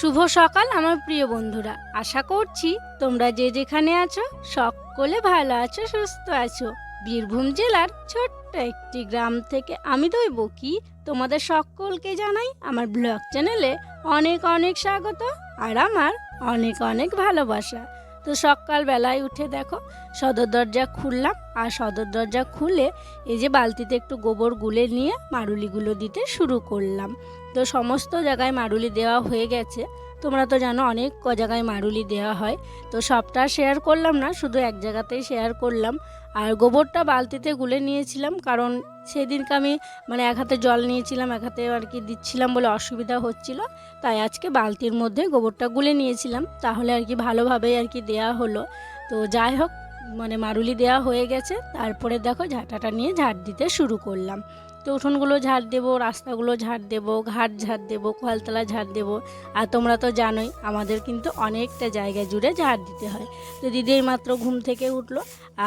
শুভ সকাল, আমার প্রিয় বন্ধুরা। আশা করছি তোমরা যে যেখানে আছো, সকলে ভালো আছো, সুস্থ আছো। বীরভূম জেলার ছোট্ট একটি গ্রাম থেকে আমি দইব কি তোমাদের সকলকে জানাই আমার ব্লগ চ্যানেলে অনেক অনেক স্বাগত আর আমার অনেক অনেক ভালোবাসা। তো সকালবেলায় উঠে দেখো, সদর দরজা খুললাম আর সদর দরজা খুলে এই যে বালতিতে একটু গোবর গুলে নিয়ে মারুলিগুলো দিতে শুরু করলাম। তো সমস্ত জায়গায় মারুলি দেওয়া হয়ে গেছে। তোমরা তো জানো অনেক ক জায়গায় মারুলি দেওয়া হয়। তো সবটা শেয়ার করলাম না, শুধু এক জায়গাতেই শেয়ার করলাম। আর গোবরটা বালতিতে গুলে নিয়েছিলাম কারণ সেদিনকে আমি মানে এক হাতে জল নিয়েছিলাম, এক হাতে আর কি দিচ্ছিলাম বলে অসুবিধা হচ্ছিল। তাই আজকে বালতির মধ্যে গোবরটা গুলে নিয়েছিলাম। তাহলে আর কি ভালোভাবেই আর কি দেওয়া হলো। তো যাই হোক মানে মারুলি দেওয়া হয়ে গেছে। তারপরে দেখো ঝাঁটাটা নিয়ে ঝাড় দিতে শুরু করলাম। তো উঠোনগুলো ঝাড় দেবো, রাস্তাগুলো ঝাড় দেবো, ঘাট ঝাড় দেবো কলতলা ঝাড় দেবো। আর তোমরা তো জানোই, আমাদের কিন্তু অনেকটা জায়গা জুড়ে ঝাড় দিতে হয়। তো দিদি এইমাত্র ঘুম থেকে উঠল।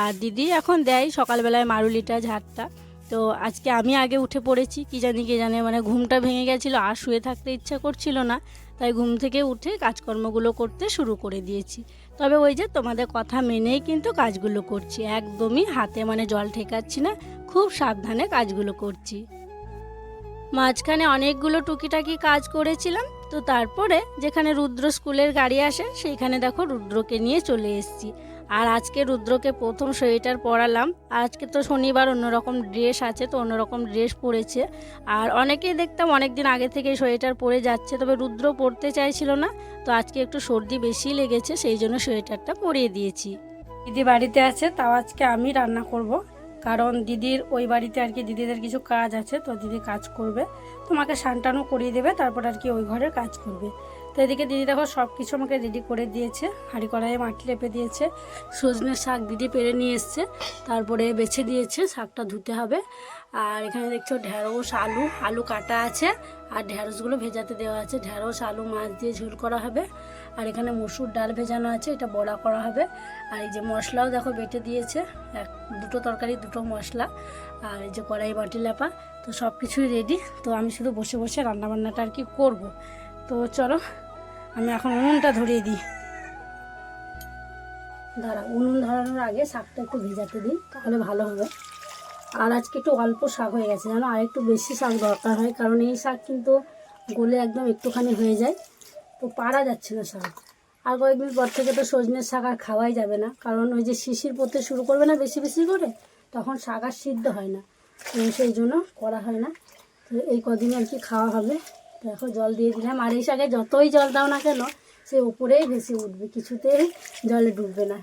আর দিদি এখন দেয় সকালবেলায় মারুলিটা ঝাড়টা তো আজকে আমি আগে উঠে পড়েছি, কি জানি কি জানে মানে ঘুমটা ভেঙে গেছিল আর শুয়ে থাকতে ইচ্ছা করছিল না। তাই ঘুম থেকে উঠে কাজকর্মগুলো করতে শুরু করে দিয়েছি। তবে ওই যে তোমাদের কথা মেনেই কিন্তু কাজগুলো করছি। একদমই হাতে মানে জল ঠেকাচ্ছি না, খুব সাবধানে কাজগুলো করছি। মাঝখানে অনেকগুলো টুকিটাকি কাজ করেছিলাম, তো তারপরে যেখানে রুদ্র স্কুলের গাড়ি আসে, সেইখানে দেখো রুদ্রকে নিয়ে চলে এসেছি। আর আজকে রুদ্রকে প্রথম সোয়েটার পরালাম। আজকে তো শনিবার অন্যরকম ড্রেস আছে, তো অন্যরকম ড্রেস পরেছে। আর অনেকেই দেখতাম অনেক দিন আগে থেকে সোয়েটার পরে যাচ্ছে, তবে রুদ্র পরতে চাইছিল না। তো আজকে একটু সর্দি বেশি লেগেছে, সেই জন্য সোয়েটারটা পরিয়ে দিয়েছি। দিদি বাড়িতে আছে, তাও আজকে আমি রান্না করব। কারণ দিদির ওই বাড়িতে আর কি দিদিদের কিছু কাজ আছে, তো দিদি কাজ করবে। তোমাকে সানটানও করিয়ে দেবে, তারপর আর কি ওই ঘরের কাজ করবে। তো এদিকে দিদি দেখো সব কিছু আমাকে রেডি করে দিয়েছে। হাঁড়ি কড়াইয়ে মাটি লেপে দিয়েছে সজনের শাক দিদি পেরে নিয়ে এসছে, তারপরে বেছে দিয়েছে, শাকটা ধুতে হবে। আর এখানে দেখছ ঢ্যাঁড়স আলু আলু কাটা আছে, আর ঢ্যাঁড়সগুলো ভেজাতে দেওয়া আছে। ঢ্যাঁড়স আলু, মাছ দিয়ে ঝোল করা হবে। আর এখানে মসুর ডাল ভেজানো আছে, এটা বড়া করা হবে। আর এই যে মশলাও দেখো বেটে দিয়েছে, এক, দুটো তরকারি, দুটো মশলা। আর এই যে কড়াই বাটি লেপা, তো সব কিছুই রেডি তো আমি শুধু বসে বসে রান্নাবান্নাটা আর কি করব। তো চলো, আমি এখন উনুনটা ধরিয়ে দিই। দাঁড়া, উনুন ধরানোর আগে শাকটা একটু ভেজাতে দিই, তাহলে ভালো হবে। আর আজকে একটু অল্প শাক হয়ে গেছে, জানো? আর একটু বেশি শাক দরকার হয়, কারণ এই শাক কিন্তু গলে একদম একটুখানি হয়ে যায়, তো পারা যাচ্ছে না শাক। আর কয়েকদিন পর থেকে তো সজনের শাক আর খাওয়াই যাবে না, কারণ ওই যে শিশির পড়তে শুরু করবে না বেশি বেশি করে, তখন শাক আর সিদ্ধ হয় না সেই জন্য করা হয় না, তো এই কদিন আর কি খাওয়া হবে। দেখো জল দিয়ে দিলাম। আর এই যতই জল দাও না কেন, সে উপরেই বেশি উঠবে। কিছুতেই জলে ডুববে না।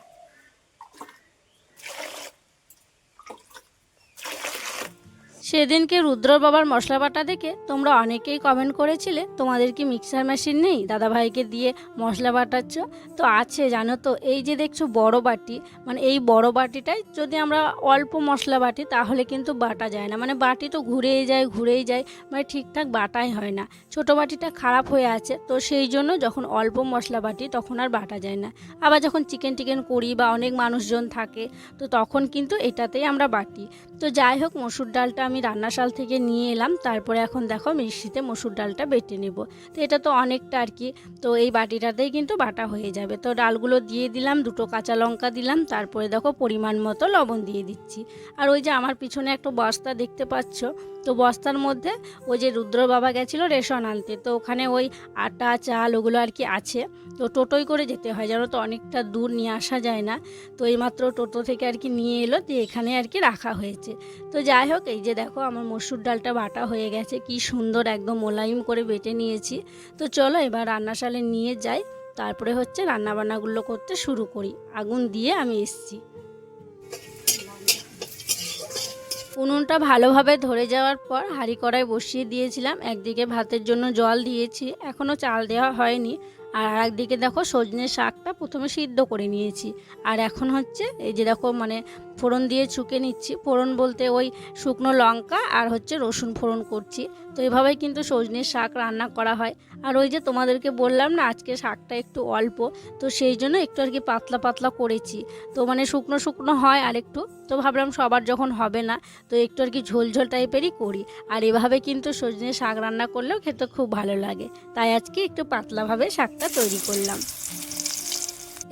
সেদিনকে রুদ্র বাবার মশলা বাটা দেখে তোমরা অনেকেই কমেন্ট করেছিলে, তোমাদের কি মিক্সার মেশিন নেই? দাদাভাইকে দিয়ে মশলা বাটাচ্ছ? তো আছে, জানো তো, এই যে দেখছ বড় বাটি মানে এই বড় বাটিটাই যদি আমরা অল্প মশলা বাটি, তাহলে কিন্তু বাটা যায় না। মানে বাটি তো ঘুরেই যায় ঘুরেই যায় মানে ঠিকঠাক বাটাই হয় না। ছোট বাটিটা খারাপ হয়ে আছে, তো সেই জন্য যখন অল্প মশলা বাটি, তখন আর বাটা যায় না। আবার যখন চিকেন টিকেন করি বা অনেক মানুষজন থাকে, তো তখন কিন্তু এটাতেই আমরা বাটি। তো যাই হোক, মসুর ডালটা আমি রান্নাশাল থেকে নিয়ে এলাম। তারপরে এখন দেখো মিষ্টিতে মসুর ডালটা বেটে নেব। তো এটা তো অনেকটা আর কি। তো এই বাটিটাতেই কিন্তু বাটা হয়ে যাবে। তো ডালগুলো দিয়ে দিলাম, দুটো কাঁচা লঙ্কা দিলাম, তারপরে দেখো পরিমাণ মতো লবণ দিয়ে দিচ্ছি। আর ওই যে আমার পিছনে একটা বস্তা দেখতে পাচ্ছ, তো বস্তার মধ্যে ওই যে রুদ্র বাবা গেছিল রেশন আনতে। তো ওখানে ওই আটা, চাল ওগুলো আর কি আছে। তো টোটোই করে যেতে হয় যেন তো অনেকটা দূর নিয়ে আসা যায় না। তো এইমাত্র টোটো থেকে আর কি নিয়ে এলো, দিয়ে এখানে আর কি রাখা হয়েছে। তো যাই হোক, এই যে দেখো আমার মসুর ডালটা বাটা হয়ে গেছে, কি সুন্দর একদম মোলায়েম করে বেটে নিয়েছি। তো চলো এবার রান্নাশালে নিয়ে যাই, তারপরে হচ্ছে রান্নাবান্নাগুলো করতে শুরু করি। আগুন দিয়ে আমি এসছি। উনুনটা ভালোভাবে ধরে যাওয়ার পর হাঁড়ি কড়াই বসিয়ে দিয়েছিলাম, একদিকে ভাতের জন্য জল দিয়েছি, এখনও চাল দেওয়া হয়নি। আর একদিকে দেখো সজনে শাকটা প্রথমে সিদ্ধ করে নিয়েছি। আর এখন হচ্ছে এই যে দেখো মানে ফোড়ন দিয়ে ছুকে নিচ্ছি। ফোড়ন বলতে ওই শুকনো লঙ্কা আর হচ্ছে রসুন ফোড়ন করছি। তো এভাবেই কিন্তু সজনের শাক রান্না করা হয়। আর ওই যে তোমাদেরকে বললাম না, আজকে শাকটা একটু অল্প, তো সেই জন্য একটু আর কি পাতলা পাতলা করেছি। তো মানে শুকনো শুকনো হয় আর একটু তো ভাবলাম সবার যখন হবে না, তো একটু আর কি ঝোল ঝোল টাইপেরই করি। আর এভাবে কিন্তু সজনে শাক রান্না করলেও খেতে খুব ভালো লাগে। তাই আজকে একটু পাতলাভাবে শাকটা তৈরি করলাম।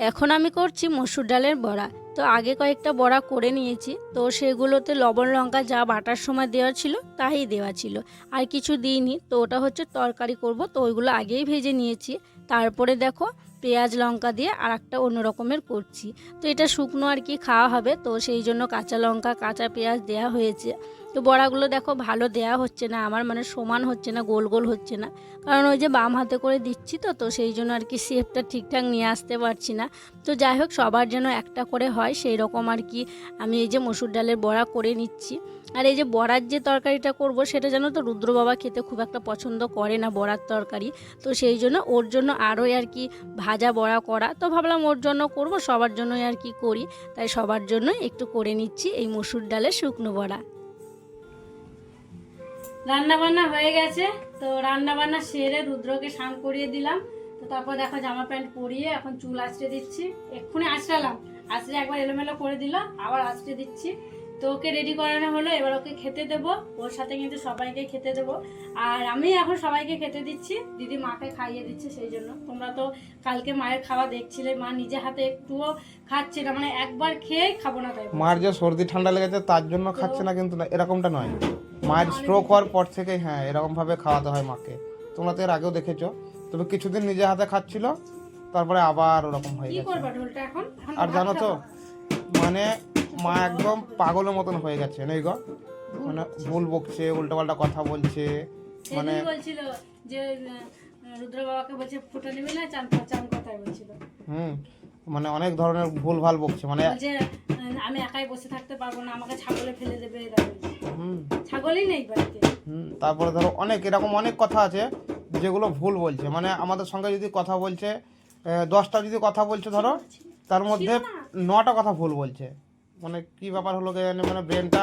এখন আমি করছি মসুর ডালের বড়া। তো আগে কয়েকটা বড়া করে নিয়েছি। তো সেগুলোতে লবণ, লঙ্কা যা বাটার সময় দেওয়া ছিল তাই দেওয়া ছিল। আর কিছু দিইনি, তো ওটা হচ্ছে তরকারি করব। তো ওইগুলো আগেই ভেজে নিয়েছি। তারপরে দেখো পেঁয়াজ, লঙ্কা দিয়ে আর একটা অন্য রকমের করছি। তো এটা শুকনো আর কি খাওয়া হবে, তো সেই জন্য কাঁচা লঙ্কা, কাঁচা পেঁয়াজ দেওয়া হয়েছে। তো বড়াগুলো দেখো ভালো দেয়া হচ্ছে না, আমার মানে সমান হচ্ছে না, গোল গোল হচ্ছে না। কারণ ওই যে বাম হাতে করে দিচ্ছি তো তো সেই জন্য আর কি শেপটা ঠিকঠাক নিয়ে আসতে পারছি না। তো যাই হোক, সবার যেন একটা করে হয়, সেই রকম আর কি আমি এই যে মসুর ডালের বড়া করে নিচ্ছি। আর এই যে বড়ার যে তরকারিটা করব, সেটা যেন তো রুদ্র বাবা খেতে খুব একটা পছন্দ করে না বড়ার তরকারি। তো সেই জন্য ওর জন্য আরোই আর কি ভাজা বড়া করা। তো ভাবলাম ওর জন্য করব, সবার জন্যই আর কি করি। তাই সবার জন্য একটু করে নিচ্ছি এই মসুর ডালের শুকনো বড়া। রান্না বান্না হয়ে গেছে। তো রান্না বান্না সেরে রুদ্রকে স্নান করিয়ে দিলাম। তো তারপর দেখো জামা প্যান্ট পরিয়ে এখন চুল আঁচড়ে দিচ্ছি। এক্ষুনি আঁচড়ালাম। আঁচড়ে একবার এলোমেলো করে দিল, আবার আঁচড়ে দিচ্ছি। তো ওকে রেডি করানো হলো এবার ওকে খেতে দেবো। ওর সাথে কিন্তু সবাইকে খেতে দেবো। আর আমি এখন সবাইকে খেতে দিচ্ছি দিদি মাকে খাইয়ে দিচ্ছে সেই জন্য। তোমরা তো কালকে মায়ের খাওয়া দেখছিলে মা নিজে হাতে একটুও খাচ্ছে না মানে একবার খেয়েই খাব না তাই। মার যে সর্দি ঠান্ডা লেগেছে তার জন্য খাচ্ছে না কিন্তু না এরকমটা নয়। মায়ের স্ট্রোক হওয়ার পর থেকে হ্যাঁ এরকমভাবে খাওয়াতে হয় মাকে। তোমরা তো এর আগেও দেখেছ। তবে কিছুদিন নিজে হাতে খাচ্ছিল তারপরে আবার ওরকম হয়ে গেছে। আর জানো তো মানে মা একদম পাগলের মতন হয়ে গেছে নেই গো? মানে ভুল বকছে উল্টোপাল্টা কথা বলছে মানে বলছিল যে রুদ্র বাবাকে বলছে ফুটো নিবি না? চান চান কথাই বলছিল। হুম মানে অনেক ধরনের ভুল ভালো বকছে মানে আহ, আমি একাই বসে থাকতে পারব না আমাকে ছাগলে ফেলে দেবে। এরা হুম। ছাগলই নেই বাড়িতে। হুম তারপরে ধরো অনেক এরকম অনেক কথা আছে যেগুলো ভুল বলছে মানে আমাদের সঙ্গে যদি কথা বলছে দশটা যদি কথা বলছে ধরো তার মধ্যে নটা কথা ভুল বলছে। মানে কি ব্যাপার হলো জানে মানে ব্রেনটা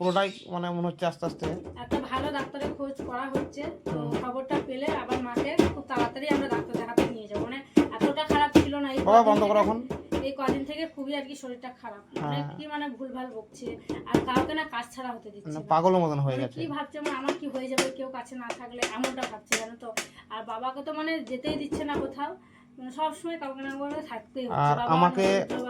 পুরোটাই মানে মনে হচ্ছে আস্তে আস্তে। একটা ভালো ডাক্তারের খোঁজ করা হচ্ছে তো খবরটা পেলে আবার মাকে খুব তাড়াতাড়ি আমরা ডাক্তার দেখাতে নিয়ে যাব। মানে এতটা খারাপ ছিল না এই বাবা কদিন বন্ধ করো থেকে- এখন? এই কদিন থেকে খুবই আর কি শরীরটা খারাপ। মানে হ্যাঁ। কি মানে ভুলভাল বকছে আর কাউকে না কাজ ছাড়া হতে দিচ্ছে না। পাগলের মতন হয়ে মানে গেছে। কি ভাবছে মানে আমার কি হয়ে যাবে কেউ কাছে না থাকলে এমনটা ভাবছে জানো তো? আর বাবাকে তো মানে যেতেই দিচ্ছে না কোথাও। মানে আর আমাকে-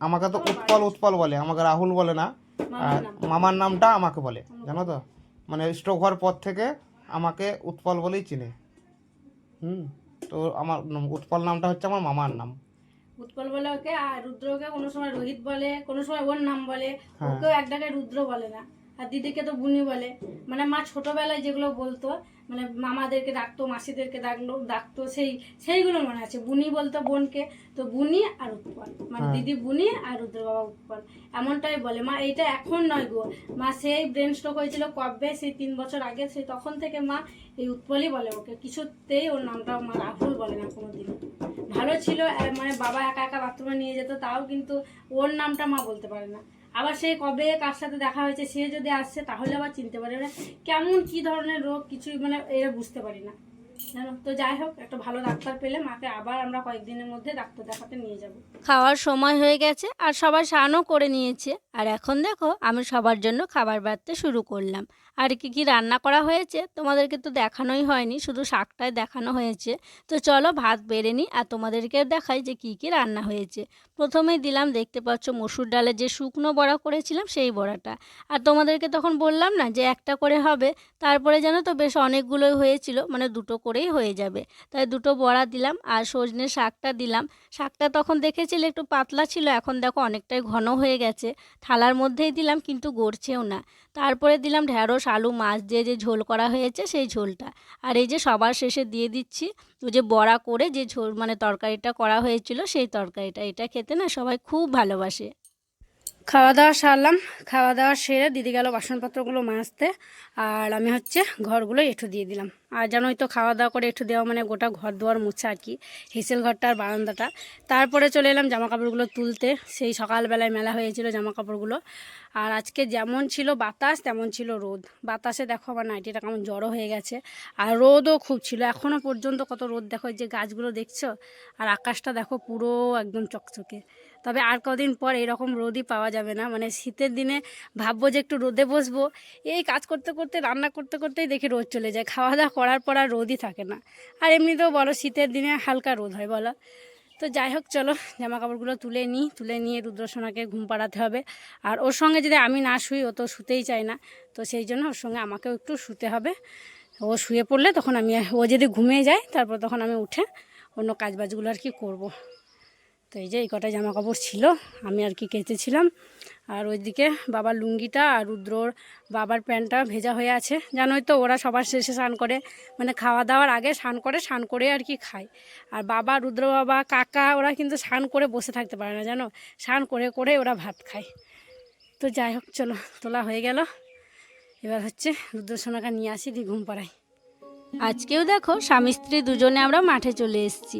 আমাকে তো উৎপল উৎপল বলে আমাকে রাহুল বলে না। আর মামার নামটা আমাকে বলে জানো তো? মানে স্ট্রোক হওয়ার পর থেকে আমাকে উৎপল বলেই চিনে। হুম? তো আমার উৎপল নামটা হচ্ছে আমার মামার নাম। উৎপল বলে ওকে আর রুদ্রকে কোনো সময় রোহিত বলে কোনো সময় ওর নাম বলে হ্যাঁ। ওকেও এক জায়গায় রুদ্র বলে না। আর দিদিকে তো বুনি বলে। মানে মা ছোটবেলায় যেগুলো বলতো মানে মামাদেরকে ডাকতো মাসিদেরকে ডাকলো ডাকতো সেই সেইগুলো মনে আছে। বুনি বলতো বোনকে তো বুনি আর উৎপল। মানে হ্যাঁ। দিদি বুনি আর রুদ্র বাবা উৎপল। এমনটাই বলে মা এইটা এখন নয় গো। মা সেই ব্রেন স্ট্রোক হয়েছিল কবে? সেই তিন বছর আগে সেই তখন থেকে মা এই উৎপলই বলে ওকে। কিছুতেই ওর নামটা মা রাহুল বলে না কোনোদিন ভালো ছিল মানে বাবা একা একা বাথরুমে নিয়ে যেত তাও কিন্তু ওর নামটা মা বলতে পারে না। আবার সে কবে কার সাথে দেখা হয়েছে, সে যদি আসছে, তাহলে আবার চিনতে পারে। মানে কেমন কি ধরনের রোগ, কিছুই মানে এরা বুঝতে পারি না। তো যাই হোক, একটা ভালো ডাক্তার পেলে মাকে আবার আমরা কয়েকদিনের মধ্যে ডাক্তার দেখাতে নিয়ে যাব। খাওয়ার সময় হয়ে গেছে, আর সবাই স্নানও করে নিয়েছে। আর এখন দেখো, আমি সবার জন্য খাবার বাড়তে শুরু করলাম। আর কি কি রান্না করা হয়েছে? তোমাদেরকে তো দেখানোই হয়নি, শুধু শাকটাই দেখানো হয়েছে। তো চলো, ভাত বেড়ে নিই আর তোমাদেরকে দেখাই যে কি কি রান্না হয়েছে। প্রথমেই দিলাম, দেখতে পাচ্ছ মসুর ডালে যে শুকনো বড়া করেছিলাম, সেই বড়াটা। আর তোমাদেরকে তখন বললাম না যে একটা করে হবে, তারপরে জানো তো বেশ অনেকগুলোই হয়েছিল মানে দুটো করেই হয়ে যাবে। তাই দুটো বড়া দিলাম আর সজনে শাকটা দিলাম। শাকটা তখন দেখেছিলে একটু পাতলা ছিল, এখন দেখো অনেকটাই ঘন হয়ে গেছে। থালার মধ্যেই দিলাম, কিন্তু গড়ছেও না। তারপরে দিলাম ঢ্যাঁড়স আলু, মাছ দিয়ে যে ঝোল করা হয়েছে সেই ঝোলটা। আর এই যে সবার শেষে দিয়ে দিচ্ছি, ওই যে বড়া করে যে ঝোল মানে তরকারিটা করা হয়েছিল সেই তরকারিটা। এটা খেতে না সবাই খুব ভালোবাসে। খাওয়া দাওয়া সারলাম। খাওয়া দাওয়া সেরে দিদি গেল বাসনপত্রগুলো মাজতে, আর আমি হচ্ছে ঘরগুলো এঁঠো দিয়ে দিলাম। আর জানোই তো খাওয়া দাওয়া করে একটু দেওয়া মানে গোটা ঘর দুয়ার মুছা আর কি, হেসেল ঘরটা আর বারান্দাটা। তারপরে চলে এলাম জামা কাপড়গুলো তুলতে। সেই সকালবেলায় মেলা হয়েছিল জামা কাপড়গুলো আর আজকে যেমন ছিল বাতাস, তেমন ছিল রোদ। বাতাসে দেখো আমার নাইটিটা কেমন জড়ো হয়ে গেছে। আর রোদও খুব ছিল। এখনও পর্যন্ত কত রোদ দেখো যে গাছগুলো দেখছ? আর আকাশটা দেখো পুরো একদম চকচকে। তবে আর কদিন পর এরকম রোদই পাওয়া যাবে না। মানে শীতের দিনে ভাববো যে একটু রোদে বসবো। এই কাজ করতে করতে, রান্না করতে করতেই দেখি রোদ চলে যায়। খাওয়া দাওয়া করার পর আর রোদই থাকে না। আর এমনিতেও বলো শীতের দিনে হালকা রোদ হয় বলো। তো যাই হোক চলো জামা কাপড়গুলো তুলে নিই, তুলে নিয়ে রুদ্রসোনাকে ঘুম পাড়াতে হবে। আর ওর সঙ্গে যদি আমি না শুই, ও তো শুতেই চায় না। তো সেই জন্য ওর সঙ্গে আমাকেও একটু শুতে হবে। ও শুয়ে পড়লে তখন আমি, ও যদি ঘুমিয়ে যায়, তারপর তখন আমি উঠে অন্য কাজবাজগুলো আর কি করব। তো এই যে এই কটা জামা কাপড় ছিল, আমি আর কি কেচেছিলাম। আর ওইদিকে বাবার লুঙ্গিটা আর রুদ্রর বাবার প্যান্টটা ভেজা হয়ে আছে। জানোই তো, ওরা সবার শেষে স্নান করে মানে খাওয়া দাওয়ার আগে স্নান করে স্নান করে আর কি খায়। আর বাবা, রুদ্র বাবা, কাকা, ওরা কিন্তু স্নান করে বসে থাকতে পারে না, জানো? স্নান করে করে ওরা ভাত খায়। তো যাই হোক, চলো, তোলা হয়ে গেল। এবার হচ্ছে রুদ্রসোনাকে নিয়ে আসি দি ঘুম পাড়াই আজকেও দেখো, স্বামী স্ত্রী দুজনে আমরা মাঠে চলে এসেছি।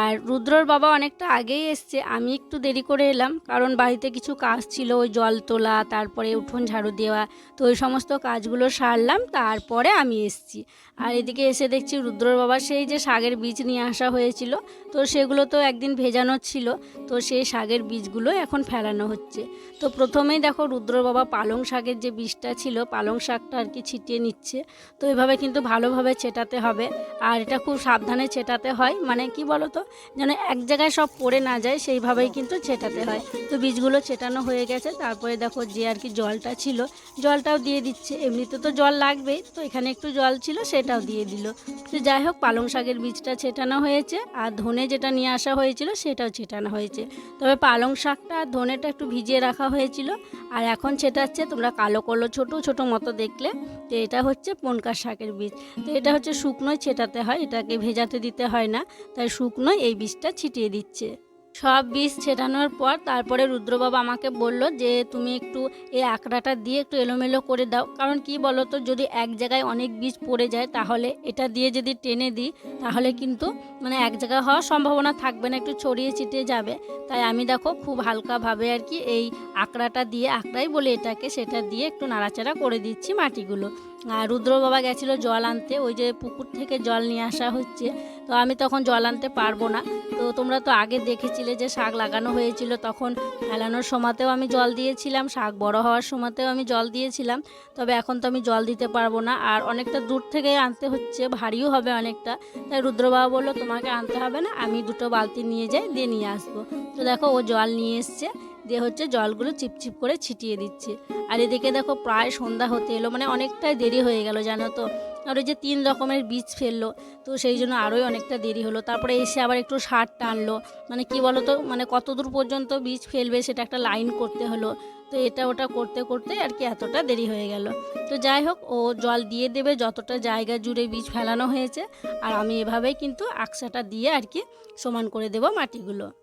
আর রুদ্রর বাবা অনেকটা আগেই এসছে। আমি একটু দেরি করে এলাম, কারণ বাড়িতে কিছু কাজ ছিল, ওই জল তোলা, তারপরে উঠোন ঝাড়ু দেওয়া, তো ওই সমস্ত কাজগুলো সারলাম, তারপরে আমি এসছি। আর এদিকে এসে দেখছি রুদ্রর বাবা সেই যে শাকের বীজ নিয়ে আসা হয়েছিল, তো সেগুলো তো একদিন ভেজানো ছিল, তো সেই শাকের বীজগুলো এখন ফেলানো হচ্ছে। তো প্রথমেই দেখো রুদ্রর বাবা পালং শাকের যে বীজটা ছিল, পালং শাকটা আর কি ছিটিয়ে নিচ্ছে, তো এভাবে কিন্তু ভালোভাবে ছেটাতে হবে। আর এটা খুব সাবধানে ছেটাতে হয় মানে কি বলো তো যেন এক জায়গায় সব পড়ে না যায়, সেইভাবেই কিন্তু ছেটাতে হয়। তো বীজগুলো ছেটানো হয়ে গেছে, তারপরে দেখো যে আর কি জলটা ছিল, জলটাও দিয়ে দিচ্ছে। এমনিতে তো জল লাগবেই, তো এখানে একটু জল ছিল, সেটাও দিয়ে দিল। তো যাই হোক, পালং শাকের বীজটা ছেটানো হয়েছে, আর ধনে যেটা নিয়ে আসা হয়েছিল, সেটাও ছেটানো হয়েছে। তবে পালং শাকটা আর ধনেটা একটু ভিজিয়ে রাখা হয়েছিল, আর এখন ছেটাচ্ছে তোমরা কালো কালো ছোট ছোট মতো দেখলে। তো এটা হচ্ছে পনকা শাকের বীজ। তো এটা হচ্ছে শুকনোই ছেটাতে হয়, এটাকে ভেজাতে দিতে হয় না। তাই শুকনোই এই বীজটা ছিটিয়ে দিচ্ছে। সব বীজ ছেটানোর পর তারপরে রুদ্রবাবা আমাকে বলল যে, তুমি একটু এই আঁকড়াটা দিয়ে একটু এলোমেলো করে দাও। কারণ কি বলো তো যদি এক জায়গায় অনেক বীজ পড়ে যায় তাহলে এটা দিয়ে যদি টেনে দিই, তাহলে কিন্তু মানে এক জায়গায় হওয়ার সম্ভাবনা থাকবে না, একটু ছড়িয়ে ছিটিয়ে যাবে। তাই আমি দেখো খুব হালকাভাবে আর কি এই আঁকড়াটা দিয়ে আঁকড়াই বলে এটাকে সেটা দিয়ে একটু নাড়াচাড়া করে দিচ্ছি মাটিগুলো। আর রুদ্র বাবা গেছিল জল আনতে, ওই যে পুকুর থেকে জল নিয়ে আসা হচ্ছে। তো আমি তখন জল আনতে পারব না। তো তোমরা তো আগে দেখেছিলে যে শাক লাগানো হয়েছিল, তখন ফেলানোর সময়তেও আমি জল দিয়েছিলাম, শাক বড় হওয়ার সময়তেও আমি জল দিয়েছিলাম। তবে এখন তো আমি জল দিতে পারব না, আর অনেকটা দূর থেকে আনতে হচ্ছে, ভারীও হবে অনেকটা। তাই রুদ্রবাবা বলল, তোমাকে আনতে হবে না, আমি দুটো বালতি নিয়ে যাই, দিয়ে নিয়ে আসব। তো দেখো, ও জল নিয়ে এসছে, দিয়ে হচ্ছে জলগুলো চিপচিপ করে ছিটিয়ে দিচ্ছে। আর এদিকে দেখো, প্রায় সন্ধ্যা হতে এলো মানে অনেকটাই দেরি হয়ে গেল, জানো তো। আর ওই যে তিন রকমের বীজ ফেলল। তো সেই জন্য আরোই অনেকটা দেরি হলো। তারপরে এসে আবার একটু সার টানলো। মানে কি বলো তো মানে কত দূর পর্যন্ত বীজ ফেলবে সেটা একটা লাইন করতে হলো। তো এটা ওটা করতে করতে আর কি এতটা দেরি হয়ে গেল। তো যাই হোক, ও জল দিয়ে দেবে যতটা জায়গা জুড়ে বীজ ফেলানো হয়েছে। আর আমি এভাবেই কিন্তু আকসাটা দিয়ে আর কি সমান করে দেবো মাটিগুলো।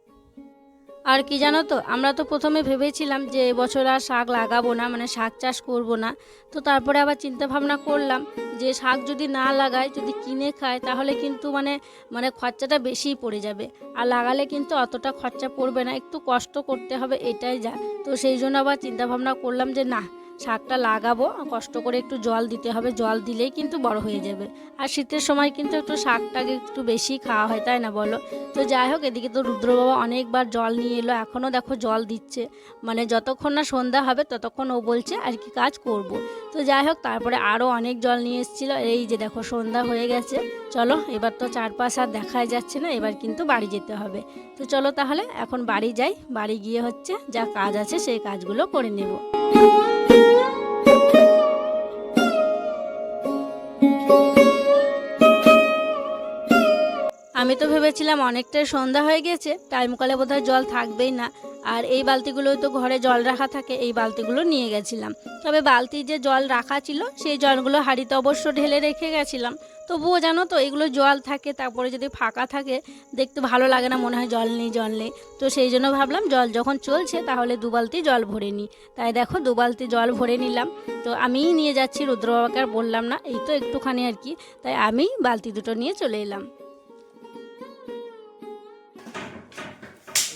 আর কি জানো তো, আমরা তো প্রথমে ভেবেছিলাম যে এবছর আর শাক লাগাবো না মানে শাক চাষ করব না। তো তারপরে আবার চিন্তা ভাবনা করলাম যে শাক যদি না লাগায়, যদি কিনে খায়, তাহলে কিন্তু মানে মানে খরচাটা বেশিই পড়ে যাবে। আর লাগালে কিন্তু অতটা খরচা পড়বে না, একটু কষ্ট করতে হবে, এটাই যা। তো সেই জন্য আবার চিন্তা ভাবনা করলাম যে না শাকটা লাগাবো, কষ্ট করে একটু জল দিতে হবে, জল দিলেই কিন্তু বড় হয়ে যাবে। আর শীতের সময় কিন্তু একটু শাকটাকে একটু বেশি খাওয়া হয়, তাই না বলো? তো যাই হোক, এদিকে তো রুদ্র বাবা অনেকবার জল নিয়ে এলো এখনও দেখো জল দিচ্ছে। মানে যতক্ষণ না সন্ধ্যা হবে, ততক্ষণ ও বলছে, আর কি কাজ করব। তো যাই হোক, তারপরে আরও অনেক জল নিয়ে এসেছিল। এই যে দেখো, সন্ধ্যা হয়ে গেছে। চলো, এবার তো চারপাশ আর দেখাই যাচ্ছে না, এবার কিন্তু বাড়ি যেতে হবে। তো চলো তাহলে, এখন বাড়ি যাই। বাড়ি গিয়ে হচ্ছে যা কাজ আছে, সেই কাজগুলো করে নেব। আমি তো ভেবেছিলাম অনেকটাই সন্ধ্যা হয়ে গেছে টাইম কলে বোধহয় জল থাকবেই না। আর এই বালতিগুলো তো ঘরে জল রাখা থাকে, এই বালতিগুলো নিয়ে গেছিলাম। তবে বালতি যে জল রাখা ছিল, সেই জলগুলো হাঁড়িতে অবশ্য ঢেলে রেখে গেছিলাম। তবুও জানো তো, এগুলো জল থাকে, তারপরে যদি ফাঁকা থাকে, দেখতে ভালো লাগে না, মনে হয় জল নেই জল নেই। তো সেই জন্য ভাবলাম, জল যখন চলছে, তাহলে দু বালতি জল ভরে নিই। তাই দেখো, দু বালতি জল ভরে নিলাম। তো আমিই নিয়ে যাচ্ছি রুদ্র বাবাকে আর বললাম না, এই তো একটুখানি আর কি। তাই আমি বালতি দুটো নিয়ে চলে এলাম।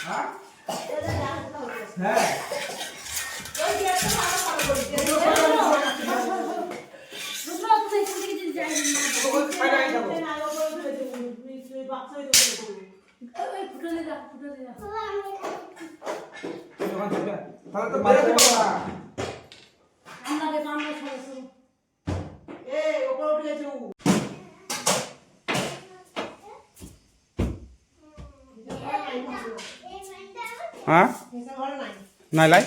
হ্যাঁ হ্যাঁ ছাইড়া গেছে তো। ওখান থেকে। তাহলে তো বেরোতে পারব না। হ্যাঁ নাই লাই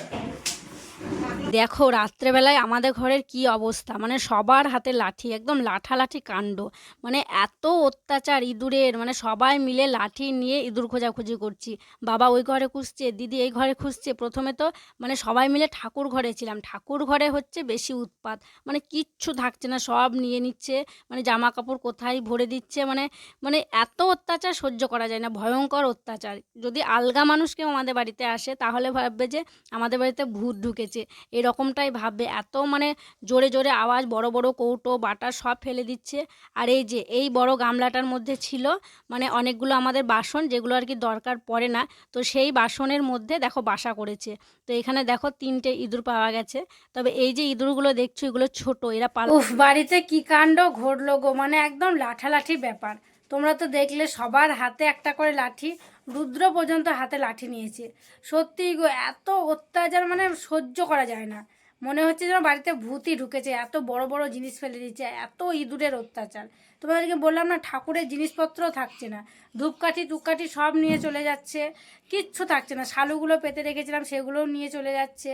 দেখো, রাত্রেবেলায় আমাদের ঘরের কি অবস্থা? মানে সবার হাতে লাঠি, একদম লাঠালাঠি কাণ্ড। মানে এত অত্যাচার ইঁদুরের মানে সবাই মিলে লাঠি নিয়ে ইঁদুর খোঁজাখুঁজি করছি। বাবা ওই ঘরে খুঁজছে, দিদি এই ঘরে খুঁজছে। প্রথমে তো মানে সবাই মিলে ঠাকুর ঘরে ছিলাম। ঠাকুর ঘরে হচ্ছে বেশি উৎপাত। মানে কিচ্ছু থাকছে না, সব নিয়ে নিচ্ছে। মানে জামা কাপড় কোথায় ভরে দিচ্ছে? মানে মানে এত অত্যাচার সহ্য করা যায় না, ভয়ঙ্কর অত্যাচার। যদি আলগা মানুষ কেউ আমাদের বাড়িতে আসে, তাহলে ভাববে যে আমাদের বাড়িতে ভূত ঢুকেছে। এরকমটাই ভাববে। এত মানে জোরে জোরে আওয়াজ, বড় বড় কৌটো, বাটা সব ফেলে দিচ্ছে। আর এই যে, এই বড় গামলাটার মধ্যে ছিল মানে অনেকগুলো আমাদের বাসন যেগুলো আর কি দরকার পড়ে না। তো সেই বাসনের মধ্যে দেখো বাসা করেছে। তো এখানে দেখো তিনটে ইঁদুর পাওয়া গেছে। তবে এই যে ইঁদুরগুলো দেখছ, এগুলো ছোট, এরা পাল বাড়িতে কি কাণ্ড ঘটলো গো? মানে একদম লাঠালাঠি ব্যাপার। তোমরা তো দেখলে সবার হাতে একটা করে লাঠি। রুদ্র পর্যন্ত হাতে লাঠি নিয়েছে। সত্যি গো, এত অত্যাচার মানে সহ্য করা যায় না। মনে হচ্ছে যেন বাড়িতে ভূতি ঢুকেছে, এত বড় বড় জিনিস ফেলে দিচ্ছে, এত ইঁদুরের অত্যাচার। তোমাদেরকে বললাম না, ঠাকুরের জিনিসপত্র থাকছে না। ধূপকাঠি, টুপকাঠি সব নিয়ে চলে যাচ্ছে, কিচ্ছু থাকছে না। শালুগুলো পেতে রেখেছিলাম, সেগুলোও নিয়ে চলে যাচ্ছে।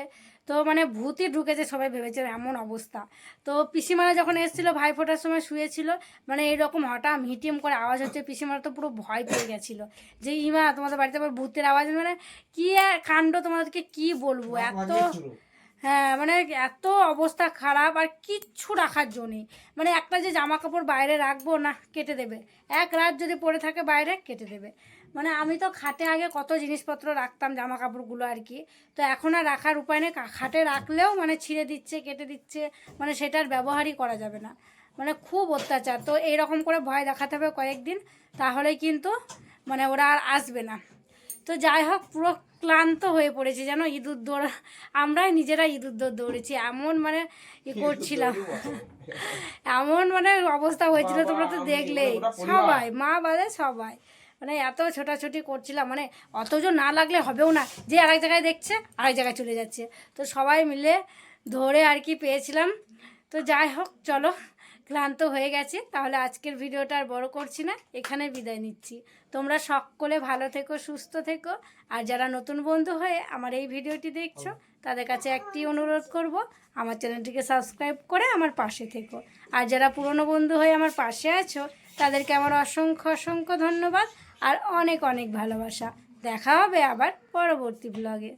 তো মানে ভূতই ঢুকেছে সবাই ভেবেছে এমন অবস্থা। তো পিসিমারা যখন এসেছিল ভাই ফোটার সময় শুয়েছিল মানে এইরকম হঠাৎ হিটিম করে আওয়াজ হচ্ছে পিসিমারা তো পুরো ভয় পেয়ে গেছিল। যে ইমা তোমাদের বাড়িতে আবার ভূতের আওয়াজ? মানে কী কাণ্ড তোমাদেরকে কি বলব? এত হ্যাঁ মানে এত অবস্থা খারাপ আর কিচ্ছু রাখার জন্যে মানে একটা যে জামা কাপড় বাইরে রাখব, না, কেটে দেবে। এক রাত যদি পরে থাকে বাইরে, কেটে দেবে। মানে আমি তো খাটে আগে কত জিনিসপত্র রাখতাম জামা কাপড়গুলো আর কি। তো এখন আর রাখার উপায় নেই। খাটে রাখলেও মানে ছিঁড়ে দিচ্ছে, কেটে দিচ্ছে মানে সেটার ব্যবহারই করা যাবে না। মানে খুব অত্যাচার। তো এইরকম করে ভয় দেখাতে হবে কয়েকদিন, তাহলেই কিন্তু মানে ওরা আর আসবে না। তো যাই হোক পুরো ক্লান্ত হয়ে পড়েছি যেন ইঁদুর দৌড় আমরাই নিজেরা ইঁদুর দৌড় দৌড়েছি। এমন মানে ই করছিলাম। এমন মানে অবস্থা হয়েছিল তোমরা তো দেখলেই সবাই মা বাদে সবাই মানে এত ছোটাছুটি করছিলাম মানে অতজন না লাগলে হবেও না। যে আরেক জায়গায় দেখছে আরেক জায়গায় চলে যাচ্ছে। তো সবাই মিলে ধরে আর কি পেয়েছিলাম। তো যাই হোক চলো। ক্লান্ত হয়ে গেছে, তাহলে আজকের ভিডিওটা আর বড় করছি না, এখানে বিদায় নিচ্ছি। তোমরা সকলে ভালো থেকো, সুস্থ থেকো, আর যারা নতুন বন্ধু হয়ে আমার এই ভিডিওটি দেখছ, তাদের কাছে একটি অনুরোধ করব, আমার চ্যানেলটিকে সাবস্ক্রাইব করে আমার পাশে থেকো। আর যারা পুরনো বন্ধু হয়ে আমার পাশে আছো, তাদেরকে আমার অসংখ্য অসংখ্য ধন্যবাদ, আর অনেক অনেক ভালোবাসা। দেখা হবে আবার পরবর্তী ব্লগে